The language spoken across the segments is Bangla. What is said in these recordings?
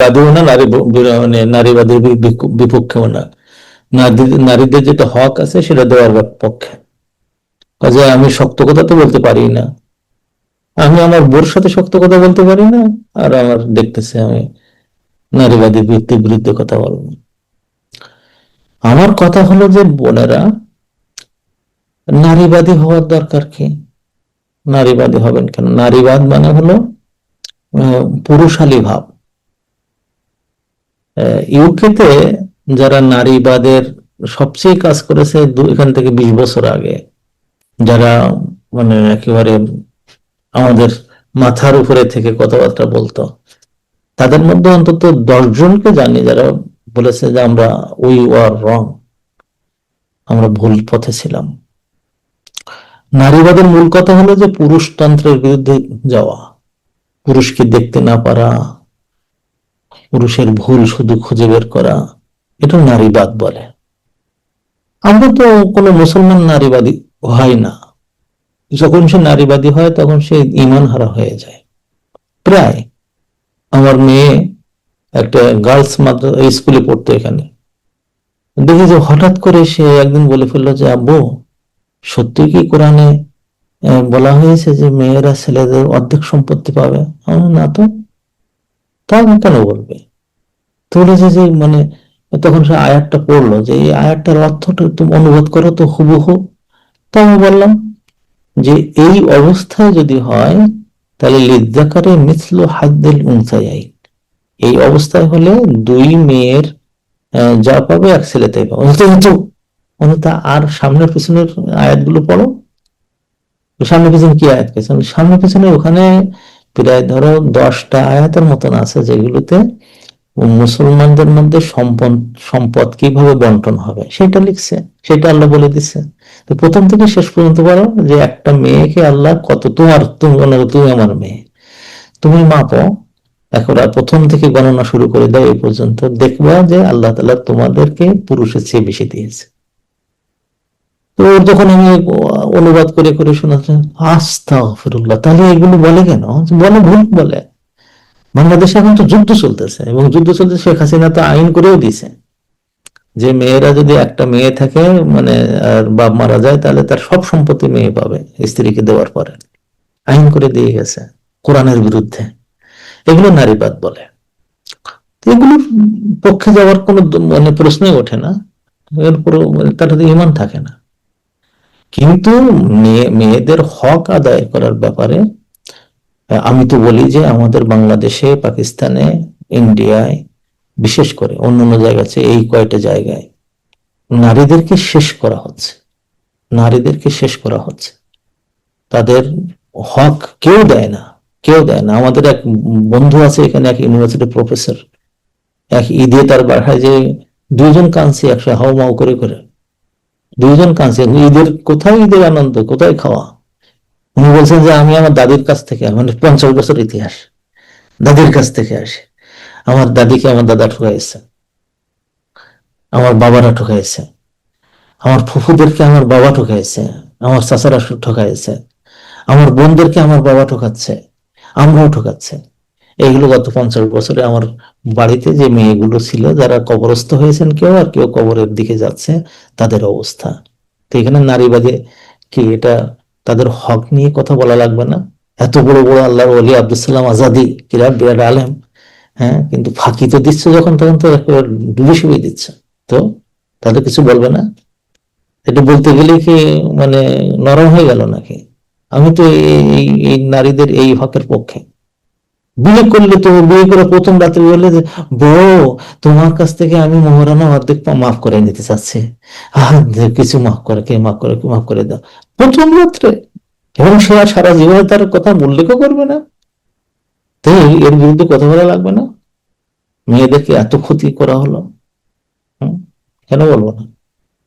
বাদীও না নারী মানে নারীবাদীর বিপক্ষেও না নারীদের যেটা হক আছে সেটা দেওয়ার পক্ষে কাজে আমি শক্ত কথা তো বলতে পারি না আমি আমার বোর সাথে শক্ত কথা বলতে পারি না আর আমার দেখতেছে আমি নারীবাদী বৃত্তির বিরুদ্ধে কথা বলব আমার কথা হলো যে বোনেরা নারীবাদী হওয়ার দরকার কি নারীবাদী হবেন কেন নারীবাদ মানে হলো পুরুষালী ভাব ইউকেতে যারা নারীবাদের সবচেয়ে কাজ করেছে এখান থেকে বিশ বছর আগে, যারা মানে একেবারে আমাদের মাথার উপরে থেকে কথাবার্তা বলতো, তাদের মধ্যে অন্তত দশ জনকে জানি যারা বলেছে যে আমরা উই ওয়ার রং আমরা ভুল পথে ছিলাম। নারীবাদের মূল কথা হলো যে পুরুষতন্ত্রের বিরুদ্ধে যাওয়া, পুরুষকে দেখতে না পারা পুরুষের ভুল শুধু খুঁজে বের করা, এটা নারীবাদ বলে। আমরা তো কোনো মুসলমান নারীবাদী হয় না। যখন সে নারীবাদী হয়, তখন সে ইমান হারা হয়ে যায়। প্রায় আমার মেয়ে একটা গার্লস স্কুলে পড়তো এখানে। দেখি যে হঠাৎ করে সে একদিন বলে ফেলল যে, আব্বু, সত্যি কি কোরআনে বলা হয়েছে যে মেয়েরা ছেলেদের অর্ধেক সম্পত্তি পাবে? না তো। তা কেন বলবে? তো বলেছে যে মানে তখন সে আয়াতটা পড়ল যে এই আয়াতটার অর্থটা তুমি অনুবাদ করো তো হুবহু। তো আমি বললাম যে এই অবস্থায় যদি হয় তাহলে লিদ্দাকারে মিথলো হাদ্দিল উনসাই এই অবস্থায় হলে দুই মেয়ের আহ, যা পাবে এক ছেলে তাই পাবে কিন্তু তা আর সামনের পিছনের আয়াতগুলো পড়ো। সামনে পিছনে কি আয়াত গেছে? সামনে পিছনে ওখানে প্রায় ধরো দশটা আয়াতের মতন আছে যেগুলোতে মুসলমানদের মধ্যে সম্পদ সম্পদ কীভাবে বন্টন হবে? সেটা লিখছে, সেটা আল্লাহ বলে দিচ্ছে তো প্রথম থেকে শেষ পর্যন্ত বলো যে একটা মেয়েকে আল্লাহ কত তোমার তুমি তুমি আমার মেয়ে। তুমি মাপো একেবারে প্রথম থেকে গণনা শুরু করে দাও, এই পর্যন্ত দেখবা যে আল্লাহ তালা তোমাদেরকে পুরুষের চেয়ে বেশি দিয়েছে। তো ওর যখন আমি অনুবাদ করে করে শোনাচ্ছি আস্তা ফিরুল্লাহ তাহলে এগুলো বলে কেন? বলে ভুল বলে। বাংলাদেশে এখন তো যুদ্ধ চলতেছে এবং যুদ্ধ চলতেছে, শেখ হাসিনা তো আইন করেও দিছে যে মেয়েরা যদি একটা মেয়ে থাকে মানে আর বাপ মারা যায়, তাহলে তার সব সম্পত্তি মেয়ে পাবে স্ত্রীকে দেওয়ার পরে। আইন করে দিয়ে গেছে কোরআনের বিরুদ্ধে। এগুলো নারীবাদ বলে। এগুলোর পক্ষে যাওয়ার কোনো মানে প্রশ্নই ওঠে না। এরপর তার ইমান থাকে না। কিন্তু মেয়ে, মেয়েদের হক আদায় করার ব্যাপারে আমি তো বলি যে আমাদের বাংলাদেশে, পাকিস্তানে, ইন্ডিয়ায় বিশেষ করে অন্যান্য জায়গা আছে, এই কয়টা জায়গায় নারীদেরকে শেষ করা হচ্ছে। নারীদেরকে শেষ করা হচ্ছে। তাদের হক কেউ দেয় না, কেউ দেয় না। আমাদের এক বন্ধু আছে এখানে, এক ইউনিভার্সিটি প্রফেসর এক ঈদে তার বাসায় যে দুইজন কাঁদছে একসাথে হাও মাও করে করে। দুইজন কাঁদছে ঈদের কোথায় ঈদের আনন্দ, কোথায় খাওয়া? উনি বলছেন যে, আমি আমার দাদির কাছ থেকে মানে পঞ্চাশ বছর ইতিহাস, দাদির কাছ থেকে আসে। আমার দাদিকে আমার দাদা ঠকাইছে। আমার বাবারা ঠকাইছে। আমার ফুফুদেরকে আমার বাবা ঠকাইছে। আমার চাচারা ঠকাইছে। আমার বোনদেরকে আমার বাবা ঠকাচ্ছে। আমরাও ঠকাচ্ছে। এইগুলো গত পঞ্চাশ বছরে আমার বাড়িতে যে মেয়েগুলো ছিল, যারা কবরস্থ হয়েছেন কেউ আর কেউ কবরের দিকে যাচ্ছে, তাদের অবস্থা। তো এখানে নারীবাদী কি এটা তাদের হক নিয়ে কথা বলা লাগবে না। এত বড় বড় আল্লাহর ওলি আব্দুল সালাম আজাদি কিরাট বিরাট আলেম হ্যাঁ কিন্তু ফাঁকি তো দিচ্ছে যখন, তখন তো একেবারে ডুবে শুয়ে দিচ্ছে। তো তাদের কিছু বলবে না। এটা বলতে গেলে কি মানে নরম হয়ে গেল নাকি? আমি তো এই নারীদের এই হকের পক্ষে। বিয়ে করলে তো, বিয়ে করে প্রথম রাত্রে বললে যে, বউ, তোমার কাছ থেকে আমি মোহরানা অর্ধেক মাফ করে নিতে চাচ্ছি। কিছু মাফ করে, কে মাফ করে মাফ করে দাও। প্রথম রাত্রে। এবং সে আর সারা জীবনে তার কথা উল্লেখও করবে না। তো এর বিরুদ্ধে কথা বলা লাগবে না। মেয়েদেরকে এত ক্ষতি করা হলো? কেন বলব না?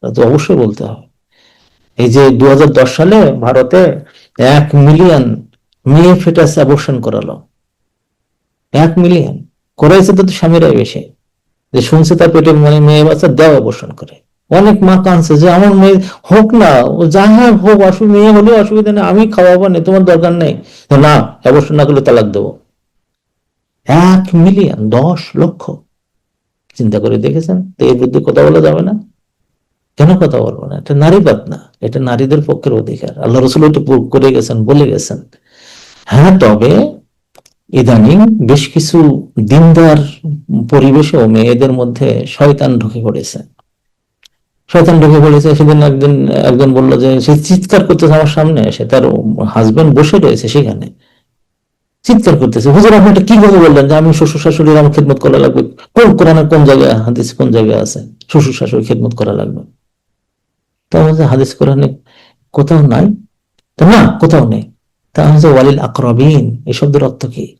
তা তো অবশ্যই বলতে হবে। এই যে দু হাজার দশ সালে ভারতে এক মিলিয়ন মেয়ে ফেটাস অ্যাবর্শন করালো। এক মিলিয়ন। করাইছে তো স্বামীরাই বেশি। যে শুনছে তার পেটে মানে মেয়ে বাচ্চা, দেওয়া অবসর করে। অনেক মা কাঁদছে যে আমার মেয়ে হোক না, ও যা হোক অসুবিধা মেয়ে হলেও অসুবিধা নেই, আমি খাওয়াবো না, তোমার দরকার নেই। না অবসর না করলে তালাক দেবো। এক মিলিয়ন, দশ লক্ষ। চিন্তা করে দেখেছেন? তো এর বিরুদ্ধে কথা বলা যাবে না? কেন কথা বলব না? এটা নারীবাদ না, এটা নারীদের পক্ষের অধিকার। আল্লাহ রসুল এটা করে গেছেন, বলে গেছেন। হ্যাঁ তবে ইদানিং বেশ কিছু দিনদার পরিবেশেও মেয়েদের মধ্যে শয়তান ঢুকে পড়েছে। শয়তান ঢুকে পড়েছে, সেদিন একদিন একজন বলল যে, সে চিৎকার করতেছে আমার সামনে এসে তার হাজবেন্ড বসে রয়েছে সেখানে। চিৎকার করতেছে, হুজুর, আপনি কি কথা বললেন? যে আমি শ্বশুর শাশুড়ির আমার খেদমত করা লাগবে। কোন কোরআনের কোন জায়গায়, হাদিস কোন জায়গায় আছে? শ্বশুর শাশুড়ি খেদমত করা লাগবে। তা বলছে, হাদিস কোরআনে কোথাও নাই? না, কোথাও নেই। তা হচ্ছে ওয়ালিল আকরবিন, এই শব্দের অর্থ কি?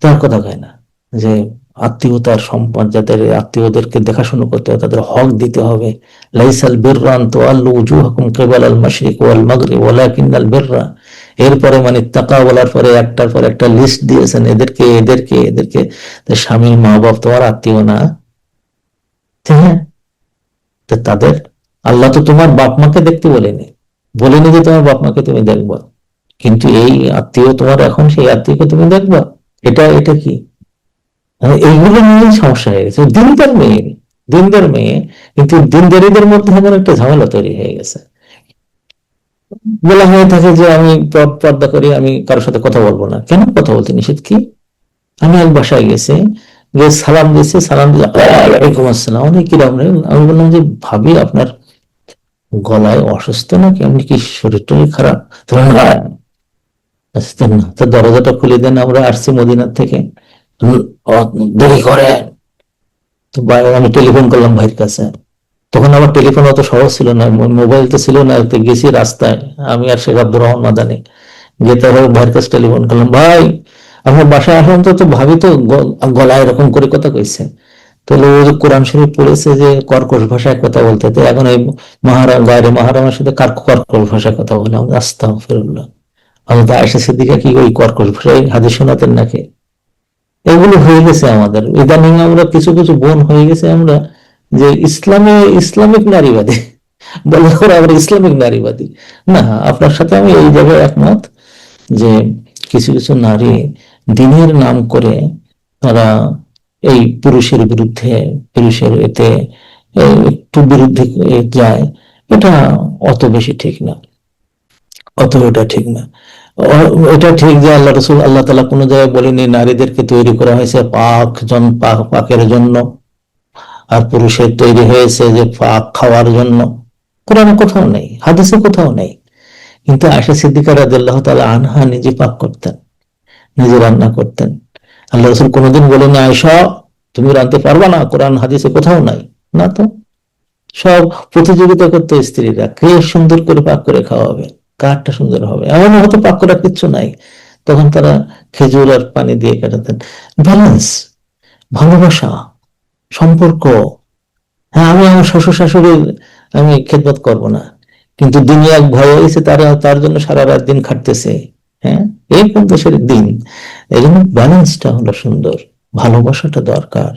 তার কথা কয় না যে আত্মীয়তার সম্পদ, যাদের আত্মীয়দেরকে দেখাশোনা করতে হবে, তাদের হক দিতে হবে। লাইসাল বিররান তো আল্লু উজুহাকুম কেবল আল মাশরিক ওয়াল মাগরিব, ওয়ালাকিন্নাল বিররা। এরপরে মানে তাকা বলার পরে একটার পর একটা লিস্ট দিয়েছেন, এদেরকে এদেরকে এদেরকে। তো স্বামীর মা বাপ তোমার আত্মীয় না। হ্যাঁ? তাদের? আল্লাহ তো তোমার বাপ মাকে দেখতে বলেনি। বলেনি যে তোমার বাপ মাকে তুমি দেখবা। কিন্তু এই আত্মীয় তোমার এখন, সেই আত্মীয়কে তুমি দেখবা। এটা এটা কি? মানে এইগুলো নিয়েই সমস্যা হয়ে গেছে। দিনদার মেয়ে দিনদার মেয়ে, কিন্তু দিনদারিদের মধ্যে এমন একটা ঝামেলা তৈরি হয়ে গেছে। বলা হয়ে থাকে যে আমি পর্দা করি, আমি কারোর সাথে কথা বলব না। কেন কথা বলতে নিষেধ কি? আমি এক বাসায় গেছি, যে সালাম দিয়েছে, সালাম ওয়ালাইকুম আসসালাম অনেক কিরাম রে? আমি বললাম যে, ভাবি, আপনার গলায় অসুস্থ নাকি? আপনি কি শরীর টরীর খারাপ? আচ্ছা, না। তো দরজাটা খুলে দেন আমরা আসছি মদিনার থেকে। দেরি করে তো আমি টেলিফোন করলাম ভাইয়ের কাছে। তখন আমার টেলিফোন অত সহজ ছিল না মোবাইল তো ছিল না তো গেছি রাস্তায়। আমি আর শেখ আব্দুর রহমান মাদানি। গিয়ে তারপর ভাইয়ের কাছে টেলিফোন করলাম ভাই আমার বাসায় আসলাম তো ভাবি তো গলায় এরকম করে কথা কইছে। তাহলে ও কোরআন শরীফ পড়েছে যে কর্কশ ভাষায় কথা বলতে এখন এই মহারাম বাইরে মহারামের সাথে কার কর্কশ ভাষায় কথা বলে? আমি আসতাম ফেরুল্লাহ আমাদের আয়সা সিদ্দিকা কি ওই কর্কশ ভাষায় হাদিস শোনাতেন নাকি? এগুলো হয়ে গেছে আমাদের। ইদানিং আমরা কিছু কিছু বোন হয়ে গেছে আমরা যে ইসলামে, ইসলামিক নারীবাদী। বলে আবার ইসলামিক নারীবাদী। না, আপনার সাথে আমি এই জায়গায় একমত যে কিছু কিছু নারী দিনের নাম করে তারা এই পুরুষের বিরুদ্ধে, পুরুষের এতে একটু বিরুদ্ধে যায়। এটা অত বেশি ঠিক না। অত এটা ঠিক না। এটা ঠিক যে আল্লাহ রসুল, আল্লাহ তালা কোনো জায়গায় বলেনি নারীদেরকে তৈরি করা হয়েছে পাক, জন, পাক, পাকের জন্য। আর পুরুষের তৈরি হয়েছে যে পাক খাওয়ার জন্য। কোরআনে কোথাও নেই, হাদিসে কোথাও নেই। কিন্তু আশা সিদ্দিকা রাদিয়াল্লাহ তাআলা আনহা নিজে পাক করতেন, নিজে রান্না করতেন। আল্লাহ রসুল কোনোদিন বলেন আয়সা তুমি রাঁধতে পারবা না, কোরআন, হাদিসে কোথাও নাই। না তো। সব প্রতিযোগিতা করতে স্ত্রীরা, কে সুন্দর করে পাক করে খাওয়াবে? কারটা সুন্দর হবে। এমন হয়তো পাক করার কিচ্ছু নাই। তখন তারা খেজুর আর পানি দিয়ে কাটাতেন। ব্যালেন্স, ভালোবাসা, সম্পর্ক। হ্যাঁ আমি আমার শ্বশুর শাশুড়ির আমি খেদমত করব না। কিন্তু দিনে এক ভয় হয়েছে, তারা তার জন্য সারা রাত দিন খাটতেছে। হ্যাঁ এরকম দেশের দিন। এই জন্য ব্যালেন্সটা হলো সুন্দর। ভালোবাসাটা দরকার।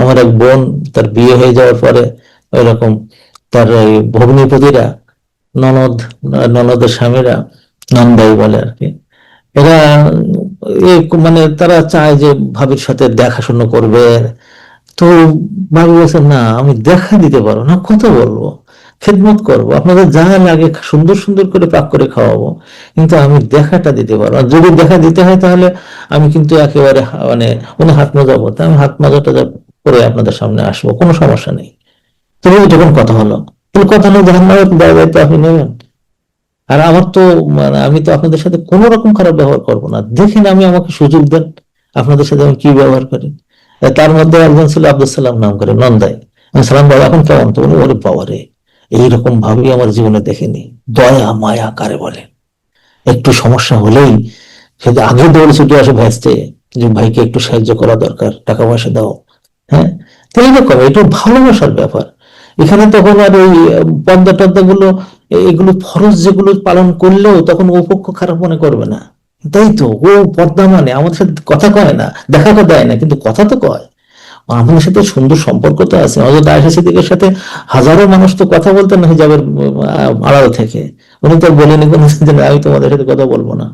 আমার এক বোন, তার বিয়ে হয়ে যাওয়ার পরে ওই রকম তার ভগ্নিপতিরা ননদ, ননদের স্বামীরা নন্দাই বলে আর কি। এরা মানে তারা চায় যে ভাবির সাথে দেখাশোনা করবে। তো ভাবি বলছে, না, আমি দেখা দিতে পারব না, কথা বলব, খেদমত করব। আপনাদের যা লাগে সুন্দর সুন্দর করে পাক করে খাওয়াবো, কিন্তু আমি দেখাটা দিতে পারব আর যদি দেখা দিতে হয়, তাহলে আমি কিন্তু একেবারে মানে উনি হাত মাজা করতে আমি হাত মাজাটা করে আপনাদের সামনে আসব, কোনো সমস্যা নেই। তবে যখন কথা হলো তাহলে কথা হলো জাহান নামের দায় দায়িত্ব আপনি নেবেন। আর আমার তো মানে আমি তো আপনাদের সাথে কোনো রকম খারাপ ব্যবহার করব না। দেখেন আমি আমাকে সুযোগ দেন, আপনাদের সাথে আমি কি ব্যবহার করি। তার মধ্যে একজন ছিল আব্দুল সালাম নাম করে, নন্দাই। সালাম বাবা এখন কেমন তো বলে, ওরে রে, এইরকম ভাবেই আমার জীবনে দেখিনি। দয়া, মায়া কারে বলে? একটু সমস্যা হলেই সে আগে দৌড়ে ছুটে আসে ভেস্তে, যে ভাইকে একটু সাহায্য করা দরকার, টাকা পয়সা দাও। হ্যাঁ? তো এইরকম এটা ভালোবাসার ব্যাপার। এখানে তখন আর ওই পর্দা টর্দা গুলো এগুলো ফরজ যেগুলো পালন করলেও তখন ও পক্ষ খারাপ মনে করবে না। তাই তো ও পর্দা মানে আমাদের সাথে কথা কয় না দেখা দেয় না কিন্তু কথা তো কয়। আমাদের সাথে সুন্দর সম্পর্ক তো আছে হজরত আয়সা সিদ্দিকের সাথে হাজারো মানুষ তো কথা বলতেন না হিজাবের আড়াল থেকে। উনি তো বলেনি না, আমি তোমাদের সাথে কথা বলব না।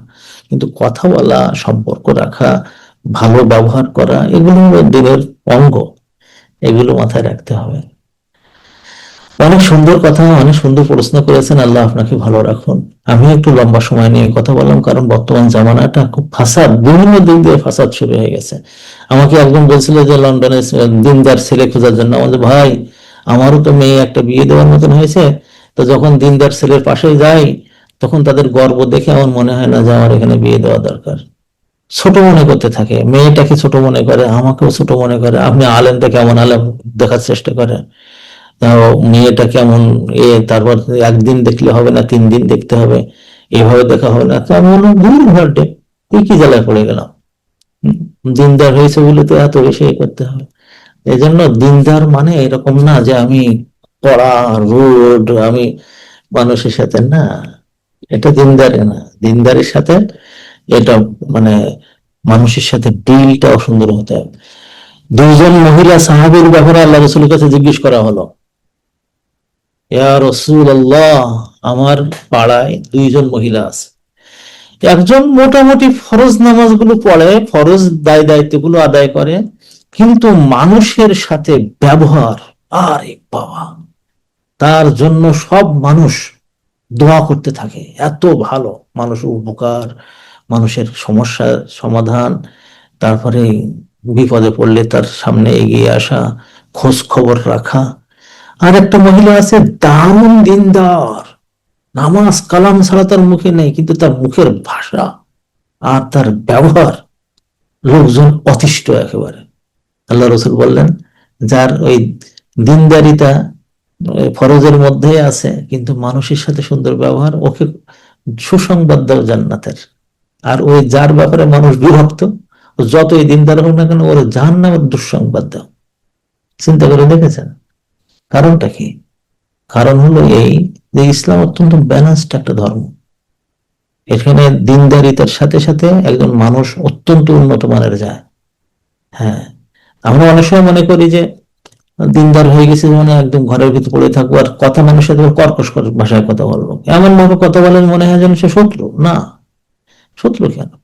কিন্তু কথা বলা সম্পর্ক রাখা ভালো ব্যবহার করা এগুলো দিনের অঙ্গ। এগুলো মাথায় রাখতে হবে। অনেক সুন্দর কথা, অনেক সুন্দর প্রশ্ন করেছেন, আল্লাহ আপনাকে ভালো রাখুন। আমি একটু লম্বা সময় নিয়ে কথা বললাম, কারণ বর্তমান জামানাটা খুব ফাসাদ, বিভিন্ন দিক দিয়ে ফাসাদ শুরু হয়ে গেছে। আমাকে একজন বলছিল যে, লন্ডনে দিনদার ছেলে খোঁজার জন্য। আমাদের ভাই, আমারও তো মেয়ে একটা বিয়ে দেওয়ার মতন হয়েছে। তো যখন দিনদার ছেলের পাশে যাই, তখন তাদের গর্ব দেখে আমার মনে হয় না যে আমার এখানে বিয়ে দেওয়া দরকার। ছোট মনে করতে থাকে, মেয়েটাকে ছোট মনে করে, আমাকেও ছোট মনে করে, আপনি আলেন আলেমটা কেমন আলেম দেখার চেষ্টা করেন? তাও মেয়েটা কেমন এ তারপর একদিন দেখলে হবে না তিন দিন দেখতে হবে, এভাবে দেখা হবে না। তো আমি বললাম দূর ঘন্টে তুই কি জ্বালায় পড়ে গেলাম? দিনদার হয়েছে বলে তো এত বেশি করতে হবে। এই জন্য দিনদার মানে এরকম না যে আমি পড়া রোড, আমি মানুষের সাথে না, এটা দিনদারি না। দিনদারির সাথে এটা মানে মানুষের সাথে ডিলটা সুন্দর হতে হবে। দুইজন মহিলা সাহাবের ব্যাপারে আল্লাহ রসুলের কাছে জিজ্ঞেস করা হলো আমার পাড়ায় দুইজন মহিলা আছে। একজন মোটামুটি ফরজ নামাজগুলো পড়ে, ফরজ দায় দায়িত্বগুলো আদায় করে, কিন্তু মানুষের সাথে ব্যবহার, আরে বাবা! তার জন্য সব মানুষ দোয়া করতে থাকে। এত ভালো মানুষের উপকার, মানুষের সমস্যার সমাধান, তারপরে বিপদে পড়লে তার সামনে এগিয়ে আসা, খোঁজ খবর রাখা আর একটা মহিলা আছে দারুণ দিনদার। নামাজ কালাম ছাড়া তার মুখে নেই, কিন্তু তার মুখের ভাষা আর তার ব্যবহার লোকজন অতিষ্ঠ একেবারে। আল্লাহ রসুল বললেন, যার ওই দিনদারিতা ফরজের মধ্যে আছে, কিন্তু মানুষের সাথে সুন্দর ব্যবহার, ওকে সুসংবাদ দাও জান্নাতের। আর ওই যার ব্যাপারে মানুষ বিভক্ত যতই দিনদার হোক না কেন, ওর জাহান্নামের দুঃসংবাদ দাও। চিন্তা করে দেখেছেন? কারণটা কি? কারণ হলো এই যে ইসলাম অত্যন্ত ব্যালেন্সড একটা ধর্ম। এখানে দিনদারিতার সাথে সাথে একজন মানুষ অত্যন্ত উন্নত মানের যায়। হ্যাঁ আমরা অনেক সময় মনে করি যে দিনদার হয়ে গেছে মানে একদম ঘরের ভিতরে পড়ে থাকব আর কথা মানুষের সাথে কর্কশ কর- ভাষায় কথা বলব। এমন ভাবে কথা বলেন মনে হয় যেন সে শত্রু। না, শত্রু কেন?